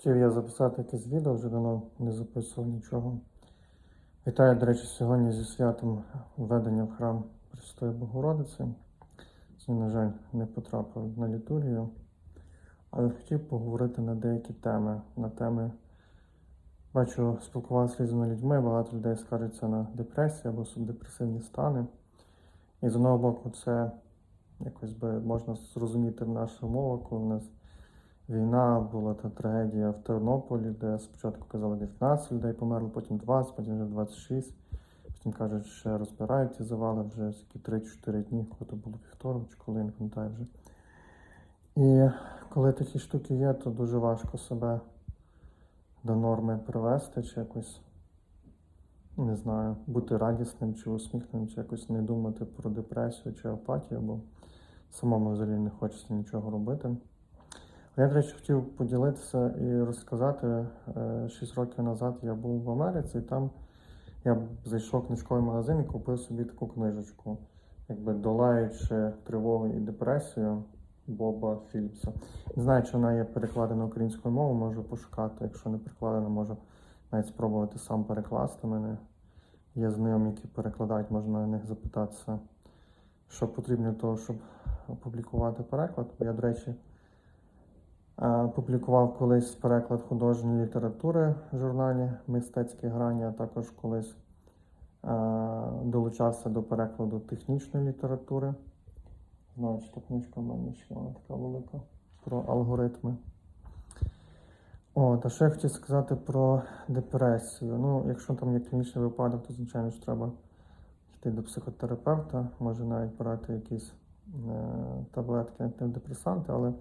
Хотів я записати якесь відео, вже давно не записував нічого. Вітаю, до речі, сьогодні зі святом введення в храм Пресвятої Богородиці. Сьогодні, на жаль, не потрапив на літургію, але хотів поговорити на деякі теми. На теми, бачу, спілкувався з різними людьми, багато людей скаржаться на депресію або субдепресивні стани. І з одного боку, це якось би можна зрозуміти в наших умовах, коли у нас війна, була та трагедія в Тернополі, де спочатку казали 19 людей померло, потім 20, потім вже 26. Потім кажуть, що розбирають ці завали вже такі 3-4 дні, коли то було півторок, чи коли не пам'ятаю вже. І коли такі штуки є, то дуже важко себе до норми привести, чи якось, не знаю, бути радісним чи усміхненим, чи якось не думати про депресію чи апатію, бо самому взагалі не хочеться нічого робити. Я, до речі, хотів поділитися і розказати. Е, Шість років назад я був в Америці, і там я зайшов в книжковий магазин і купив собі таку книжечку, якби долаючи тривогу і депресію Боба Філіпса. Не знаю, чи вона є перекладена українською мовою, можу пошукати. Якщо не перекладена, можу навіть спробувати сам перекласти. Мене є знайомі, які перекладають, можна на них запитатися, що потрібно для того, щоб опублікувати переклад. Я, до речі, Публікував колись переклад художньої літератури в журналі Мистецькі грані, а також колись е, долучався до перекладу технічної літератури. Знаю, що та книжка в мене ще вона така велика про алгоритми. От, а що я хотів сказати про депресію. Ну, якщо там є клінічний випадок, то звичайно ж треба йти до психотерапевта, може навіть брати якісь е, таблетки антидепресанти, але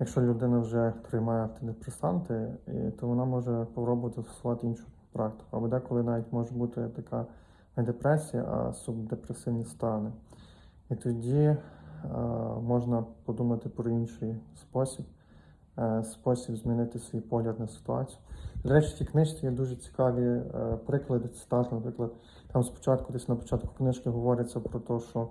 Якщо людина вже приймає антидепресанти, то вона може спробувати застосувати іншу практику. Або деколи навіть може бути така не депресія, а субдепресивні стани. І тоді е, можна подумати про інший спосіб, е, спосіб змінити свій погляд на ситуацію. До речі, в книжці є дуже цікаві е, приклади, цитати. Наприклад, там спочатку, десь на початку книжки говориться про те, що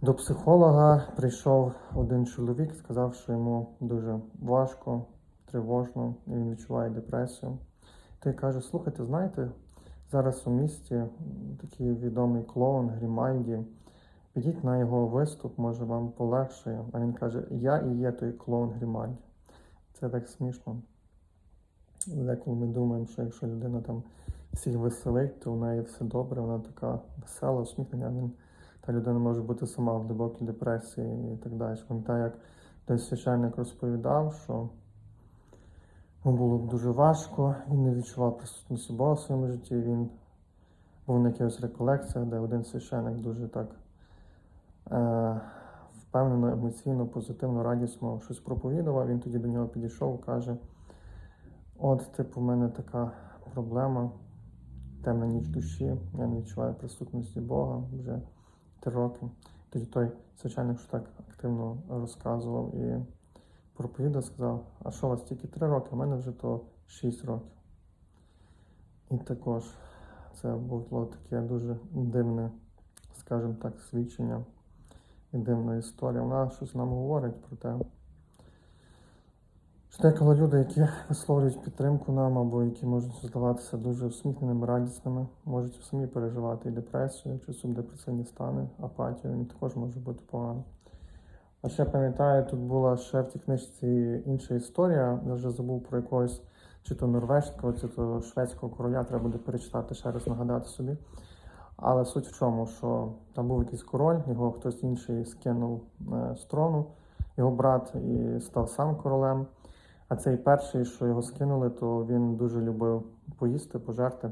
до психолога прийшов один чоловік, сказав, що йому дуже важко, тривожно, і він відчуває депресію. Той каже: слухайте, знаєте, зараз у місті такий відомий клоун Грімальді. Підіть на його виступ, може вам полегшає. А він каже: Я і є той клоун Грімальді. Це так смішно. Деколи ми думаємо, що якщо людина там всіх веселить, то в неї все добре, вона така весела, усміхнена. Він та людина може бути сама в глибокій депресії і так далі. Пам'ятаю, як десь священник розповідав, що йому було дуже важко, він не відчував присутності Бога в своєму житті. Він був на якихось реколекціях, де один священник дуже так е, впевнено, емоційно, позитивно, радісно щось проповідував. Він тоді до нього підійшов каже: От, типу, в мене така проблема, темна ніч душі, я не відчуваю присутності Бога вже три роки. Тоді той священник, що так активно розказував і проповідав, сказав, а що у вас тільки три роки, а в мене вже то шість років. І також це було таке дуже дивне, скажімо так, свідчення і дивна історія. Вона щось нам говорить про те. Деколи люди, які висловлюють підтримку нам, або які можуть здаватися дуже усміхненими, радісними, можуть самі переживати і депресію, чи субдепресивні стани, апатію, і також може бути погано. А ще пам'ятаю, тут була ще в цій книжці інша історія. Я вже забув про якогось чи то норвежського, чи то шведського короля, треба буде перечитати ще раз нагадати собі. Але суть в чому, що там був якийсь король, його хтось інший скинув е, з трону, його брат і став сам королем. А цей перший, що його скинули, то він дуже любив поїсти, пожерти.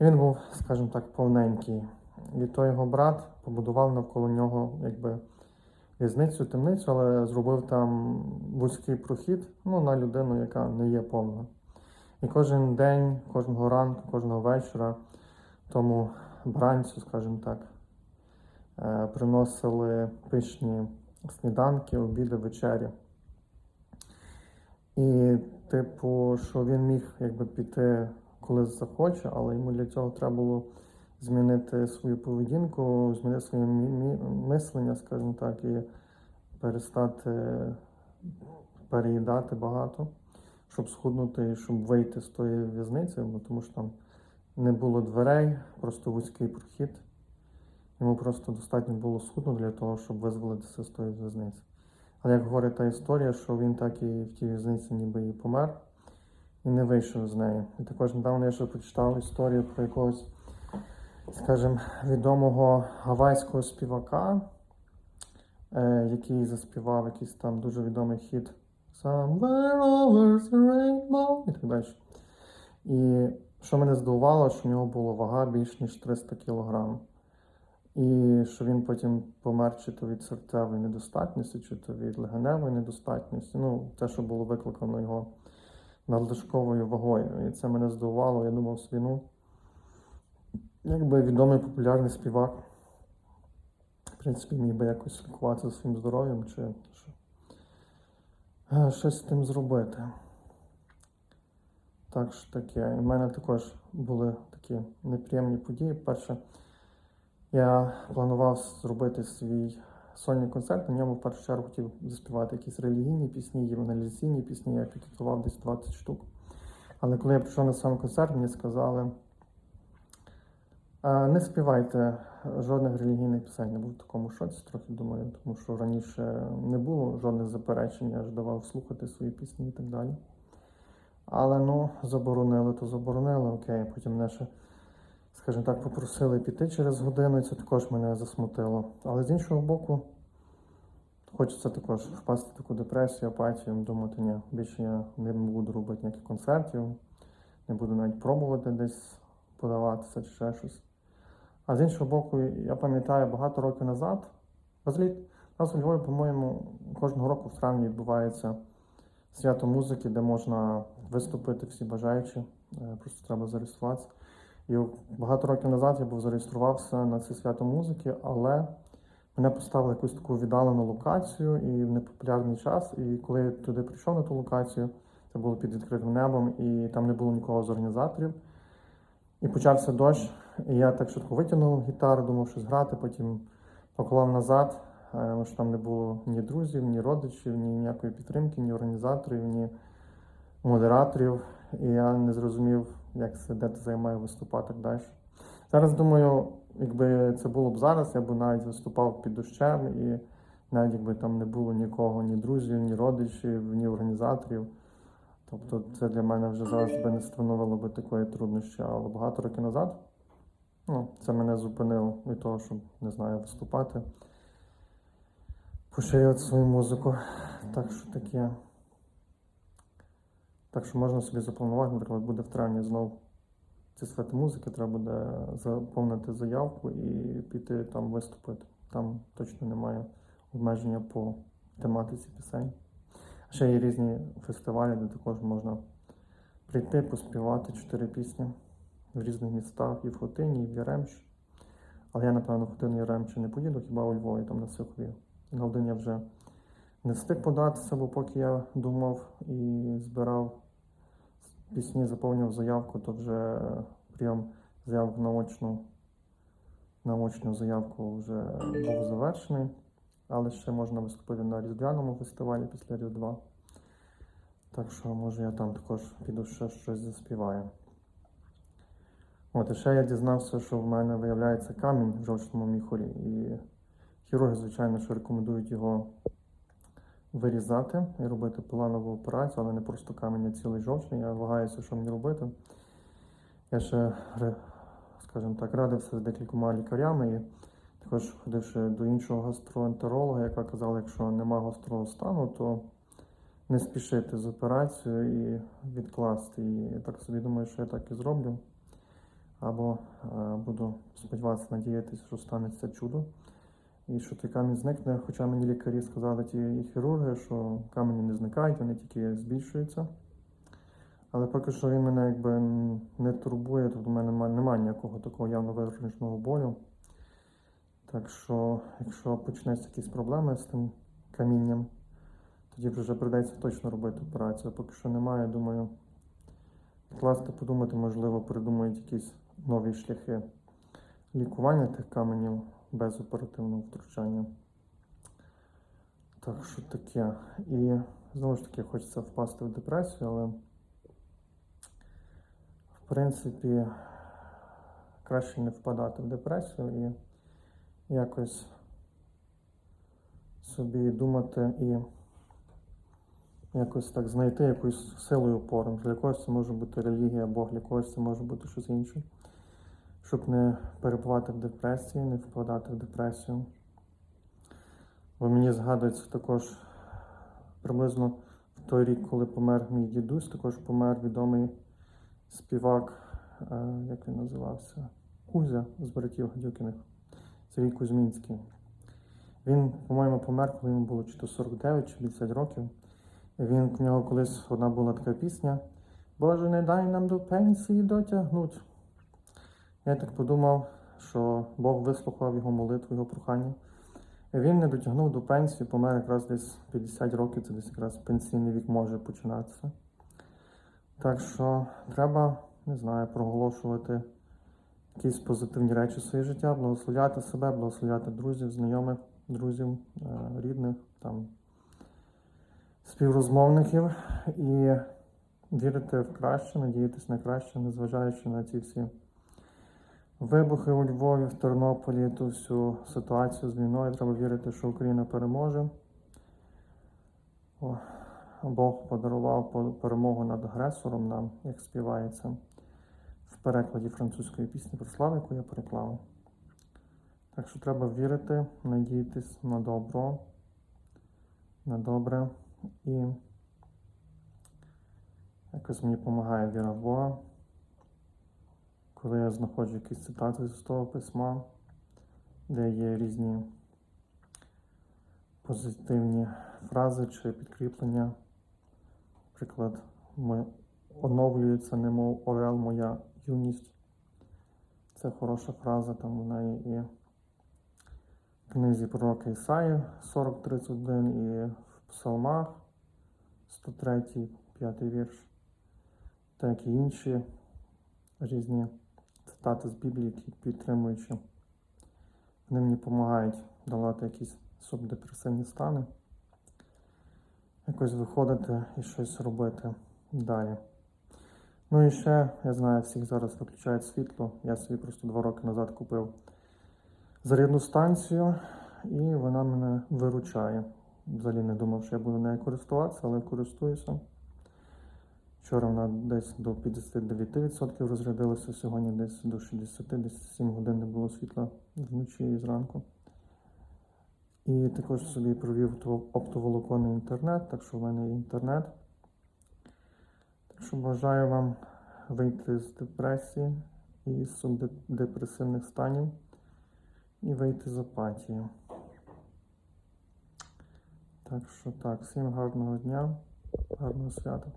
І він був, скажімо так, повненький. І той його брат побудував навколо нього якби в'язницю, темницю, але зробив там вузький прохід ну, на людину, яка не є повна. І кожен день, кожного ранку, кожного вечора тому бранцю, скажімо так, е, приносили пишні сніданки, обіди, вечері. І, типу, що він міг якби піти коли захоче, але йому для цього треба було змінити свою поведінку, змінити своє мислення, скажімо так, і перестати переїдати багато, щоб схуднути і щоб вийти з тої в'язниці, бо тому що там не було дверей, просто вузький прохід. Йому просто достатньо було схуднути для того, щоб визволитися з тої в'язниці. Але як говорить та історія, що він так і в тій в'язниці ніби і помер і не вийшов з неї. І також недавно я ще прочитав історію про якогось, скажімо, відомого гавайського співака, е, який заспівав якийсь там дуже відомий хіт Somewhere over the rainbow і так далі. І що мене здивувало, що в нього була вага більш ніж 300 кг. І що він потім помер чи то від серцевої недостатності, чи то від легеневої недостатності. Ну, те, що було викликано його надлишковою вагою. І це мене здивувало. Я думав собі, ну, якби відомий популярний співак, в принципі, міг би якось слідкуватися за своїм здоров'ям, чи що, е, щось з тим зробити. Так що таке. І в мене також були такі неприємні події. Перше, я планував зробити свій сольний концерт. На ньому в першу чергу хотів заспівати якісь релігійні пісні, євангелізаційні пісні. Я підготував десь 20 штук. Але коли я прийшов на сам концерт, мені сказали: не співайте жодних релігійних пісень. Я був в такому шоці, трохи думаю, тому що раніше не було жодних заперечень, я ж давав слухати свої пісні і так далі. Але ну, заборонили, то заборонили, окей. Потім мене ще, скажімо так, попросили піти через годину, і це також мене засмутило. Але з іншого боку, хочеться також впасти в таку депресію, апатію, думати, ні, більше я не буду робити ніяких концертів, не буду навіть пробувати десь подаватися чи ще щось. А з іншого боку, я пам'ятаю багато років назад, взагалі, у нас у Львові, по-моєму, кожного року в травні відбувається свято музики, де можна виступити всі бажаючі, е, просто треба зареєструватися. І багато років назад я був зареєструвався на це свято музики, але мене поставили якусь таку віддалену локацію і в непопулярний час. І коли я туди прийшов на ту локацію, це було під відкритим небом, і там не було нікого з організаторів. І почався дощ, і я так швидко витягнув гітару, думав щось грати, потім поклав назад, е, тому що там не було ні друзів, ні родичів, ні ніякої підтримки, ні організаторів, ні модераторів. І я не зрозумів, як це, де я маю виступати далі. Зараз думаю, якби це було б зараз, я б навіть виступав під дощем, і навіть якби там не було нікого, ні друзів, ні родичів, ні організаторів. Тобто це для мене вже зараз би не становило би такої труднощі. Але багато років назад ну, це мене зупинило від того, щоб не знаю, виступати, поширювати свою музику. Так що таке. Так що можна собі запланувати, наприклад, буде в травні знову це свято музики, треба буде заповнити заявку і піти там виступити. Там точно немає обмеження по тематиці пісень. Ще є різні фестивалі, де також можна прийти, поспівати чотири пісні в різних містах, і в Хотині, і в Яремчі. Але я, напевно, в Хотин і Яремчі не поїду, хіба у Львові, там на Сихові. На я вже не встиг податися, бо поки я думав і збирав пісні, заповнював заявку, то вже прийом заявок на очну, на очну заявку вже був завершений. Але ще можна виступити на Різдвяному фестивалі після Різдва. Так що, може, я там також піду ще щось заспіваю. От, і ще я дізнався, що в мене виявляється камінь в жовчному міхурі. І хірурги, звичайно, що рекомендують його вирізати і робити планову операцію, але не просто камінь, а цілий жовчний. Я вагаюся, що мені робити. Я ще, скажімо так, радився з декількома лікарями і також ходивши до іншого гастроентеролога, яка казала, якщо нема гострого стану, то не спішити з операцією і відкласти її. Я так собі думаю, що я так і зроблю. Або е, буду сподіватися, надіятися, що станеться чудо. І що той камінь зникне, хоча мені лікарі сказали ті хірурги, що камені не зникають, вони тільки збільшуються. Але поки що він мене якби не турбує, тобто в мене нема- немає ніякого такого явно вираженого болю. Так що, якщо почнеться якісь проблеми з тим камінням, тоді вже прийдеться точно робити операцію. Поки що немає, думаю, класти, подумати, можливо, придумають якісь нові шляхи лікування тих каменів без оперативного втручання. Так що таке. І знову ж таки хочеться впасти в депресію, але в принципі краще не впадати в депресію і якось собі думати і якось так знайти якусь силу і опору. Для когось це може бути релігія, Бог, для когось це може бути щось інше. Щоб не перебувати в депресії, не впадати в депресію. Бо мені згадується також приблизно в той рік, коли помер мій дідусь, також помер відомий співак, е, як він називався, Кузя з братів Гадюкіних, Сергій Кузьмінський. Він, по-моєму, помер, коли йому було чи то 49, чи 50 років. І він в нього колись одна була така пісня Боже, не дай нам до пенсії дотягнуть. Я так подумав, що Бог вислухав його молитву, його прохання. Він не дотягнув до пенсії, помер якраз десь 50 років, це десь якраз пенсійний вік може починатися. Так що треба, не знаю, проголошувати якісь позитивні речі в своє життя, благословляти себе, благословляти друзів, знайомих, друзів, е, рідних, там, співрозмовників і вірити в краще, надіятися на краще, незважаючи на ці всі вибухи у Львові, в Тернополі, ту всю ситуацію з війною. Треба вірити, що Україна переможе. О, Бог подарував перемогу над агресором нам, як співається в перекладі французької пісні про славу, яку я переклав. Так що треба вірити, надіятись на добро, на добре і якось мені допомагає віра в Бога. Коли я знаходжу якісь цитати з того письма, де є різні позитивні фрази чи підкріплення. Наприклад, оновлюється, немов орел моя юність. Це хороша фраза, там вона є і в книзі пророка Ісаї 40.31 і в Псалмах 103, 5 вірш, так і інші різні цитати з Біблії, які підтримуючи. Вони мені допомагають долати якісь субдепресивні стани, якось виходити і щось робити далі. Ну і ще, я знаю, всіх зараз виключають світло. Я собі просто два роки назад купив зарядну станцію, і вона мене виручає. Взагалі не думав, що я буду нею користуватися, але користуюся. Вчора вона десь до 59% розрядилася, сьогодні десь до 60, десь 7 годин не було світла вночі і зранку. І також собі провів оптоволоконний інтернет, так що в мене є інтернет. Так що бажаю вам вийти з депресії і з субдепресивних станів і вийти з апатії. Так що так, всім гарного дня, гарного свята.